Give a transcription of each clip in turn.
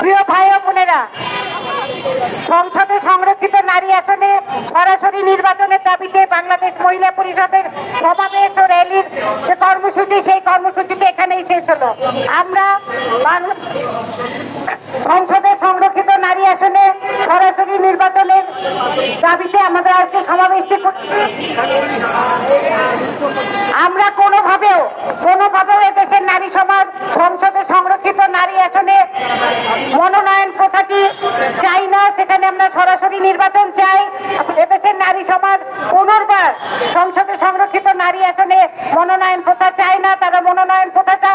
প্রিয় ভাই ও বোনেরা, সংসদে সংরক্ষিত নারী আসনে সরাসরি নির্বাচনের দাবিতে বাংলাদেশ মহিলা পরিষদের সমাবেশ ও র্যালির যে কর্মসূচি, সেই কর্মসূচিতে এখানেই শেষ হলো। আমরা সংসদে সংরক্ষিত নারী আসনে সরাসরি নির্বাচনের দাবিতে আমাদের আজকে সমাবেশটি করছি আমরা কোনোভাবেও কোনোভাবেও এদেশের নারী সমাজ সংসদে সংরক্ষিত নারী আসনে প্রথাটি চাই না? সেখানে আমরা সরাসরি নির্বাচন চাই। এদেশের নারী সমাজ পুনর্বার সংসদে সংরক্ষিত নারী আসনে মনোনয়ন প্রথা চায় না, তারা মনোনয়ন প্রথাটা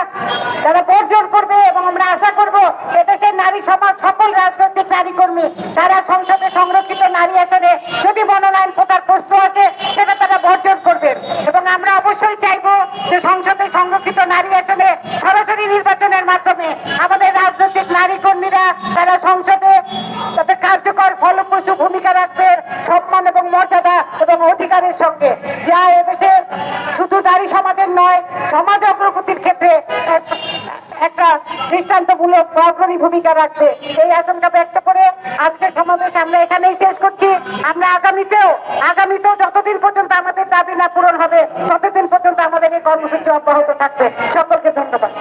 তারা বর্জন করবে এবং আমরা আশা করব এদেশের নারী সমাজ সকল রাজনৈতিক নারী কর্মী, তারা সংসদে সংরক্ষিত নারী আসনে যদি মনোনয়ন প্রথার প্রশ্ন আসে, সেটা তারা বর্জন করবেন এবং আমরা অবশ্যই চাইব যে সংসদে সংরক্ষিত নারী আসনে সরাসরি নির্বাচনের মাধ্যমে আমাদের রাজনৈতিক নারী কর্মীরা তারা সংসদে তাদের কার্যকর ফলপ্রসূ ভূমিকা রাখবে সম্মান এবং মর্যাদা এবং অধিকারের সঙ্গে। যা এদেশে শুধু নারী সমাজের নয়, সমাজ অগ্রগতির ক্ষেত্রে একটা দৃষ্টান্তমূলক অগ্রণী ভূমিকা রাখবে। এই আশঙ্কা ব্যক্ত করে আজকে সমাবেশ আমরা এখানেই শেষ করছি। আমরা আগামীতেও আগামীতেও যতদিন পর্যন্ত আমাদের দাবি না পূরণ হবে, ততদিন পর্যন্ত আমাদের এই কর্মসূচি অব্যাহত থাকবে। সকলকে ধন্যবাদ।